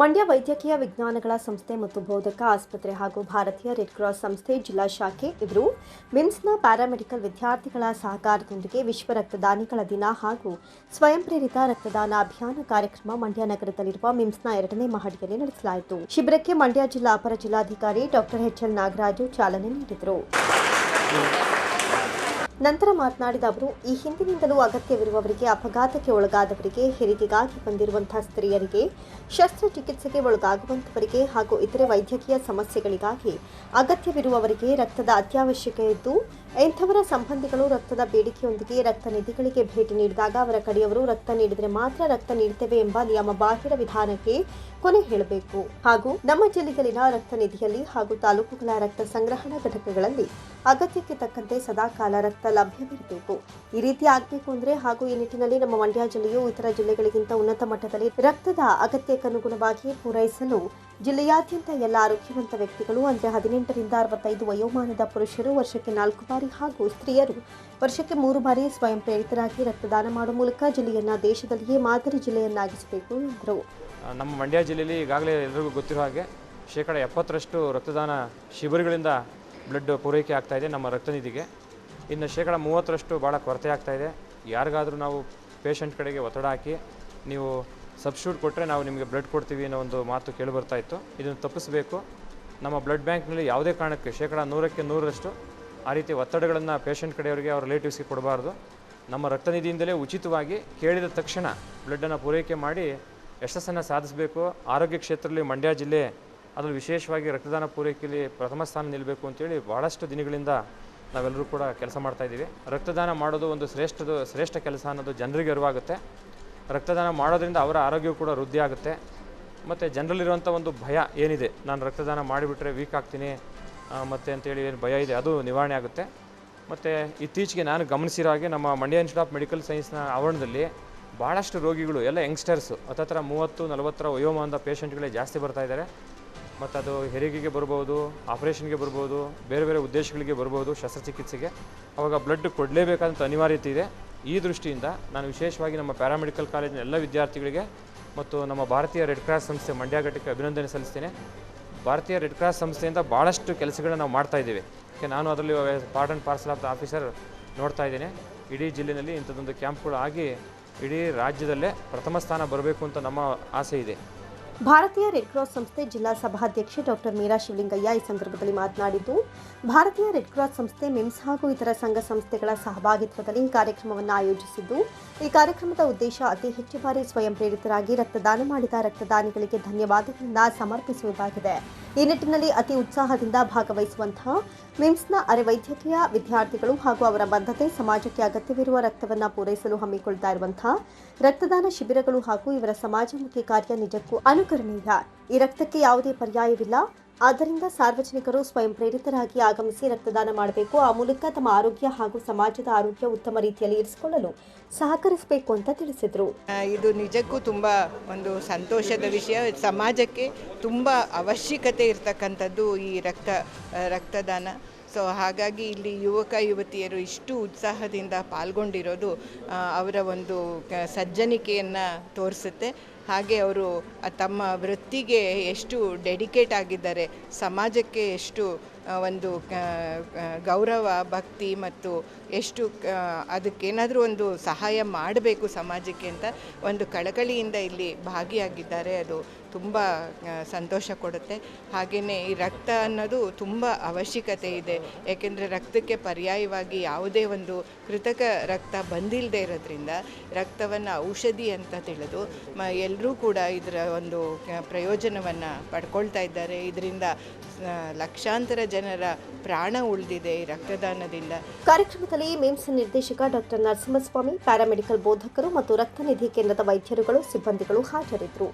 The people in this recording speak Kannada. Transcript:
ಮಂಡ್ಯ ವೈದ್ಯಕೀಯ ವಿಜ್ಞಾನಗಳ ಸಂಸ್ಥೆ ಮತ್ತು ಬೋಧಕ ಆಸ್ಪತ್ರೆ ಹಾಗೂ ಭಾರತೀಯ ರೆಡ್ ಕ್ರಾಸ್ ಸಂಸ್ಥೆ ಜಿಲ್ಲಾ ಶಾಖೆ ಇವರು ಮಿಮ್ಸ್ನ ಪ್ಯಾರಾಮೆಡಿಕಲ್ ವಿದ್ಯಾರ್ಥಿಗಳ ಸಹಕಾರದೊಂದಿಗೆ ವಿಶ್ವ ರಕ್ತದಾನಿಗಳ ದಿನ ಹಾಗೂ ಸ್ವಯಂ ಪ್ರೇರಿತ ರಕ್ತದಾನ ಅಭಿಯಾನ ಕಾರ್ಯಕ್ರಮ ಮಂಡ್ಯ ನಗರದಲ್ಲಿರುವ ಮಿಮ್ಸ್ನ ಎರಡನೇ ಮಹಡಿಯಲ್ಲಿ ನಡೆಸಲಾಯಿತು. ಶಿಬಿರಕ್ಕೆ ಮಂಡ್ಯ ಜಿಲ್ಲಾ ಅಪರ ಜಿಲ್ಲಾಧಿಕಾರಿ ಡಾಕ್ಟರ್ ಎಚ್ ಎಲ್ ನಾಗರಾಜು ಚಾಲನೆ ನೀಡಿದರು. ನಂತರ ಮಾತನಾಡಿದ ಅವರು, ಈ ಹಿಂದಿನಿಂದಲೂ ಅಗತ್ಯವಿರುವವರಿಗೆ ಅಪಘಾತಕ್ಕೆ ಒಳಗಾದವರಿಗೆ, ಹೆರಿಗೆಗಾಗಿ ಬಂದಿರುವಂತಹ ಸ್ತ್ರೀಯರಿಗೆ, ಶಸ್ತ್ರಚಿಕಿತ್ಸೆಗೆ ಒಳಗಾಗುವಂತವರಿಗೆ ಹಾಗೂ ಇತರೆ ವೈದ್ಯಕೀಯ ಸಮಸ್ಯೆಗಳಿಗಾಗಿ ಅಗತ್ಯವಿರುವವರಿಗೆ ರಕ್ತದ ಅತ್ಯವಶ್ಯಕ ಇದ್ದು ಇಂಥವರ ಸಂಬಂಧಿಗಳು ರಕ್ತದ ಬೇಡಿಕೆಯೊಂದಿಗೆ ರಕ್ತ ನಿಧಿಗಳಿಗೆ ಭೇಟಿ ನೀಡಿದಾಗ ಅವರ ಕಡೆಯವರು ರಕ್ತ ನೀಡಿದರೆ ಮಾತ್ರ ರಕ್ತ ನೀಡುತ್ತೇವೆ ಎಂಬ ನಿಯಮ ಬಾಹಿರ ವಿಧಾನಕ್ಕೆ ಕೊನೆ ಹೇಳಬೇಕು. ಹಾಗೂ ನಮ್ಮ ಜಿಲ್ಲೆಗಳಲ್ಲಿನ ರಕ್ತ ನಿಧಿಯಲ್ಲಿ ಹಾಗೂ ತಾಲೂಕುಗಳ ರಕ್ತ ಸಂಗ್ರಹಣಾ ಘಟಕಗಳಲ್ಲಿ ಅಗತ್ಯಕ್ಕೆ ತಕ್ಕಂತೆ ಸದಾಕಾಲ ರಕ್ತ ಲಭ್ಯವಿರಬೇಕು. ಈ ರೀತಿ ಆಗಬೇಕು ಅಂದರೆ ಹಾಗೂ ಈ ನಿಟ್ಟಿನಲ್ಲಿ ನಮ್ಮ ಮಂಡ್ಯ ಜಿಲ್ಲೆಯು ಇತರ ಜಿಲ್ಲೆಗಳಿಗಿಂತ ಉನ್ನತ ಮಟ್ಟದಲ್ಲಿ ರಕ್ತದ ಅಗತ್ಯಕ್ಕನುಗುಣವಾಗಿ ಪೂರೈಸಲು ಜಿಲ್ಲೆಯಾದ್ಯಂತ ಎಲ್ಲ ಆರೋಗ್ಯವಂತ ವ್ಯಕ್ತಿಗಳು ಅಂದರೆ ಹದಿನೆಂಟರಿಂದ ಅರವತ್ತೈದು ವಯೋಮಾನದ ಪುರುಷರು ವರ್ಷಕ್ಕೆ ನಾಲ್ಕು ಬಾರಿ ಹಾಗೂ ಸ್ತ್ರೀಯರು ವರ್ಷಕ್ಕೆ ಮೂರು ಬಾರಿ ಸ್ವಯಂ ಪ್ರೇರಿತರಾಗಿ ರಕ್ತದಾನ ಮಾಡುವ ಮೂಲಕ ಜಿಲ್ಲೆಯನ್ನ ದೇಶದಲ್ಲಿಯೇ ಮಾದರಿ ಜಿಲ್ಲೆಯನ್ನಾಗಿಸಬೇಕು ಎಂದರು. ನಮ್ಮ ಮಂಡ್ಯ ಜಿಲ್ಲೆಯಲ್ಲಿ ಈಗಾಗಲೇ ಎಲ್ಲರಿಗೂ ಗೊತ್ತಿರೋ ಹಾಗೆ ಶೇಕಡ ಎಪ್ಪತ್ತರಷ್ಟು ರಕ್ತದಾನ ಶಿಬಿರಗಳಿಂದ ಬ್ಲಡ್ ಪೂರೈಕೆ ಆಗ್ತಾ ಇದೆ ನಮ್ಮ ರಕ್ತನಿಧಿಗೆ. ಇನ್ನು ಶೇಕಡ ಮೂವತ್ತರಷ್ಟು ಭಾಳ ಕೊರತೆ ಆಗ್ತಾ ಇದೆ. ಯಾರಿಗಾದರೂ ನಾವು ಪೇಷಂಟ್ ಕಡೆಗೆ ಒತ್ತಡ ಹಾಕಿ ನೀವು ಸಬ್ಸ್ಟ್ಯೂಟ್ ಕೊಟ್ಟರೆ ನಾವು ನಿಮಗೆ ಬ್ಲಡ್ ಕೊಡ್ತೀವಿ ಅನ್ನೋ ಒಂದು ಮಾತು ಕೇಳಿಬರ್ತಾ ಇತ್ತು. ಇದನ್ನು ತಪ್ಪಿಸಬೇಕು. ನಮ್ಮ ಬ್ಲಡ್ ಬ್ಯಾಂಕ್ನಲ್ಲಿ ಯಾವುದೇ ಕಾರಣಕ್ಕೆ ಶೇಕಡ ನೂರಕ್ಕೆ ನೂರರಷ್ಟು ಆ ರೀತಿ ಒತ್ತಡಗಳನ್ನು ಪೇಷಂಟ್ ಕಡೆಯವರಿಗೆ ಅವ್ರ ರಿಲೇಟಿವ್ಸ್ಗೆ ಕೊಡಬಾರ್ದು. ನಮ್ಮ ರಕ್ತನಿಧಿಯಿಂದಲೇ ಉಚಿತವಾಗಿ ಕೇಳಿದ ತಕ್ಷಣ ಬ್ಲಡ್ಡನ್ನು ಪೂರೈಕೆ ಮಾಡಿ ಯಶಸ್ಸನ್ನು ಸಾಧಿಸಬೇಕು. ಆರೋಗ್ಯ ಕ್ಷೇತ್ರದಲ್ಲಿ ಮಂಡ್ಯ ಜಿಲ್ಲೆ ಅದರಲ್ಲಿ ವಿಶೇಷವಾಗಿ ರಕ್ತದಾನ ಪೂರೈಕೆಯಲ್ಲಿ ಪ್ರಥಮ ಸ್ಥಾನ ನಿಲ್ಲಬೇಕು ಅಂತೇಳಿ ಭಾಳಷ್ಟು ದಿನಗಳಿಂದ ನಾವೆಲ್ಲರೂ ಕೂಡ ಕೆಲಸ ಮಾಡ್ತಾ ಇದ್ದೀವಿ. ರಕ್ತದಾನ ಮಾಡೋದು ಒಂದು ಶ್ರೇಷ್ಠದ, ಶ್ರೇಷ್ಠ ಕೆಲಸ ಅನ್ನೋದು ಜನರಿಗೆ ಅರಿವಾಗುತ್ತೆ. ರಕ್ತದಾನ ಮಾಡೋದ್ರಿಂದ ಅವರ ಆರೋಗ್ಯವು ಕೂಡ ವೃದ್ಧಿ ಆಗುತ್ತೆ. ಮತ್ತು ಜನರಲ್ಲಿರುವಂಥ ಒಂದು ಭಯ ಏನಿದೆ? ನಾನು ರಕ್ತದಾನ ಮಾಡಿಬಿಟ್ರೆ ವೀಕ್ ಆಗ್ತೀನಿ ಮತ್ತು ಮತ್ತೆ ಅಂತೇಳಿ ಏನು ಭಯ ಇದೆ? ಅದು ನಿವಾರಣೆ ಆಗುತ್ತೆ. ಮತ್ತು ಇತ್ತೀಚೆಗೆ ನಾನು ಗಮನಿಸಿರೋ ಹಾಗೆ ನಮ್ಮ ಮಂಡ್ಯ ಇನ್ಸ್ಟಿಟ್ಯೂಟ್ ಆಫ್ ಮೆಡಿಕಲ್ ಸೈನ್ಸ್ನ ಆವರಣದಲ್ಲಿ ಭಾಳಷ್ಟು ರೋಗಿಗಳು, ಎಲ್ಲ ಯಂಗ್ಸ್ಟರ್ಸು ಹತ್ತತ್ರ ಮೂವತ್ತು, ನಲವತ್ತರ ವಯೋಮಾನದ ಪೇಷಂಟ್ಗಳೇ ಜಾಸ್ತಿ ಬರ್ತಾ ಇದ್ದಾರೆ. ಮತ್ತು ಅದು ಹೆರಿಗೆಗೆ ಬರ್ಬೋದು ಆಪ್ರೇಷನ್ಗೆ ಬರ್ಬೋದು, ಬೇರೆ ಬೇರೆ ಉದ್ದೇಶಗಳಿಗೆ ಬರ್ಬೋದು ಶಸ್ತ್ರಚಿಕಿತ್ಸೆಗೆ. ಅವಾಗ ಬ್ಲಡ್ ಕೊಡಲೇಬೇಕಾದಂಥ ಅನಿವಾರ್ಯತೆ ಇದೆ. ಈ ದೃಷ್ಟಿಯಿಂದ ನಾನು ವಿಶೇಷವಾಗಿ ನಮ್ಮ ಪ್ಯಾರಾಮೆಡಿಕಲ್ ಕಾಲೇಜಿನ ಎಲ್ಲ ವಿದ್ಯಾರ್ಥಿಗಳಿಗೆ ಮತ್ತು ನಮ್ಮ ಭಾರತೀಯ ರೆಡ್ ಕ್ರಾಸ್ ಸಂಸ್ಥೆ ಮಂಡ್ಯ ಘಟಕಕ್ಕೆ ಅಭಿನಂದನೆ ಸಲ್ಲಿಸ್ತೇನೆ. ಭಾರತೀಯ ರೆಡ್ ಕ್ರಾಸ್ ಸಂಸ್ಥೆಯಿಂದ ಭಾಳಷ್ಟು ಕೆಲಸಗಳನ್ನ ನಾವು ಮಾಡ್ತಾ ಇದ್ದೇವೆ. ಯಾಕೆ ನಾನು ಅದರಲ್ಲಿ part and parcel of the officer ನೋಡ್ತಾ ಇದ್ದೇನೆ. ಇಡೀ ಜಿಲ್ಲೆಯಲ್ಲಿ ಇಂಥದ್ದೊಂದು ಕ್ಯಾಂಪ್ಗಳು ಆಗಿ ಇಡೀ ರಾಜ್ಯದಲ್ಲೇ ಪ್ರಥಮ ಸ್ಥಾನ ಬರಬೇಕು ಅಂತ ನಮ್ಮ ಆಸೆ ಇದೆ. ಭಾರತೀಯ ರೆಡ್ ಕ್ರಾಸ್ ಸಂಸ್ಥೆ ಜಿಲ್ಲಾ ಸಭಾಧ್ಯಕ್ಷೆ ಡಾಕ್ಟರ್ ಮೀರಾ ಶಿವಲಿಂಗಯ್ಯ ಈ ಸಂದರ್ಭದಲ್ಲಿ ಮಾತನಾಡಿದ್ದು, ಭಾರತೀಯ ರೆಡ್ ಕ್ರಾಸ್ ಸಂಸ್ಥೆ ಮಿಮ್ಸ್ ಹಾಗೂ ಇತರ ಸಂಘ ಸಂಸ್ಥೆಗಳ ಸಹಭಾಗಿತ್ವದಲ್ಲಿ ಈ ಕಾರ್ಯಕ್ರಮವನ್ನು ಆಯೋಜಿಸಿದ್ದು, ಈ ಕಾರ್ಯಕ್ರಮದ ಉದ್ದೇಶ ಅತಿ ಹೆಚ್ಚು ಬಾರಿ ಸ್ವಯಂ ಪ್ರೇರಿತರಾಗಿ ರಕ್ತದಾನ ಮಾಡಿದ ರಕ್ತದಾನಿಗಳಿಗೆ ಧನ್ಯವಾದಗಳನ್ನು ಸಮರ್ಪಿಸುವುದಾಗಿದೆ. ಈ ನಿಟ್ಟಿನಲ್ಲಿ ಅತಿ ಉತ್ಸಾಹದಿಂದ ಭಾಗವಹಿಸುವಂತಹ ಮಿಮ್ಸ್ನ ಅರೆ ವೈದ್ಯಕೀಯ ವಿದ್ಯಾರ್ಥಿಗಳು ಹಾಗೂ ಅವರ ಬದ್ಧತೆ ಸಮಾಜಕ್ಕೆ ಅಗತ್ಯವಿರುವ ರಕ್ತವನ್ನು ಪೂರೈಸಲು ಹಮ್ಮಿಕೊಳ್ತಾ ಇರುವಂತಹ ರಕ್ತದಾನ ಶಿಬಿರಗಳು ಹಾಗೂ ಇವರ ಸಮಾಜಮುಖಿ ಕಾರ್ಯ ನಿಜಕ್ಕೂ ಅನುಕರಣೀಯ ಈ ರಕ್ತಕ್ಕೆ ಯಾವುದೇ ಪರ್ಯಾಯವಿಲ್ಲ. ಆದ್ದರಿಂದ ಸಾರ್ವಜನಿಕರು ಸ್ವಯಂ ಪ್ರೇರಿತರಾಗಿ ಆಗಮಿಸಿ ರಕ್ತದಾನ ಮಾಡಬೇಕು. ಆ ಮೂಲಕ ತಮ್ಮ ಆರೋಗ್ಯ ಹಾಗೂ ಸಮಾಜದ ಆರೋಗ್ಯ ಉತ್ತಮ ರೀತಿಯಲ್ಲಿ ಇರಿಸಿಕೊಳ್ಳಲು ಸಹಕರಿಸಬೇಕು ಅಂತ ತಿಳಿಸಿದರು. ಇದು ನಿಜಕ್ಕೂ ತುಂಬ ಒಂದು ಸಂತೋಷದ ವಿಷಯ. ಸಮಾಜಕ್ಕೆ ತುಂಬ ಅವಶ್ಯಕತೆ ಇರತಕ್ಕಂಥದ್ದು ಈ ರಕ್ತ ರಕ್ತದಾನ. ಸೊ ಹಾಗಾಗಿ ಇಲ್ಲಿ ಯುವಕ, ಯುವತಿಯರು ಇಷ್ಟು ಉತ್ಸಾಹದಿಂದ ಪಾಲ್ಗೊಂಡಿರೋದು ಅವರ ಒಂದು ಸಜ್ಜನಿಕೆಯನ್ನು ತೋರಿಸುತ್ತೆ. ಹಾಗೆ ಅವರು ತಮ್ಮ ವೃತ್ತಿಗೆ ಎಷ್ಟು ಡೆಡಿಕೇಟ್ ಆಗಿದ್ದಾರೆ ಸಮಾಜಕ್ಕೆ ಎಷ್ಟು ಒಂದು ಗೌರವ, ಭಕ್ತಿ ಮತ್ತು ಎಷ್ಟು ಅದಕ್ಕೇನಾದರೂ ಒಂದು ಸಹಾಯ ಮಾಡಬೇಕು ಸಮಾಜಕ್ಕೆ ಅಂತ ಒಂದು ಕಳಕಳಿಯಿಂದ ಇಲ್ಲಿ ಭಾಗಿಯಾಗಿದ್ದಾರೆ. ಅದು ತುಂಬ ಸಂತೋಷ ಕೊಡುತ್ತೆ. ಹಾಗೆಯೇ ಈ ರಕ್ತ ಅನ್ನೋದು ತುಂಬ ಅವಶ್ಯಕತೆ ಇದೆ. ಏಕೆಂದರೆ ರಕ್ತಕ್ಕೆ ಪರ್ಯಾಯವಾಗಿ ಯಾವುದೇ ಒಂದು ಕೃತಕ ರಕ್ತ ಬಂದಿಲ್ಲದೆ ಇರೋದ್ರಿಂದ ರಕ್ತವನ್ನು ಔಷಧಿ ಅಂತ ತಿಳಿದು, ಮ ಎಲ್ಲರೂ ಕೂಡ ಇದರ ಒಂದು ಪ್ರಯೋಜನವನ್ನು ಪಡ್ಕೊಳ್ತಾ ಇದ್ದಾರೆ. ಇದರಿಂದ ಲಕ್ಷಾಂತರ ಜನರ ಪ್ರಾಣ ಉಳಿದಿದೆ, ಈ ರಕ್ತದಾನದಿಂದ. ಕಾರ್ಯಕ್ರಮದಲ್ಲಿ ಮಿಮ್ಸ್ ನಿರ್ದೇಶಕ ಡಾಕ್ಟರ್ ನರಸಿಂಹಸ್ವಾಮಿ, ಪ್ಯಾರಾಮೆಡಿಕಲ್ ಬೋಧಕರು ಮತ್ತು ರಕ್ತನಿಧಿ ಕೇಂದ್ರದ ವೈದ್ಯರುಗಳು, ಸಿಬ್ಬಂದಿಗಳು ಹಾಜರಿದ್ದರು.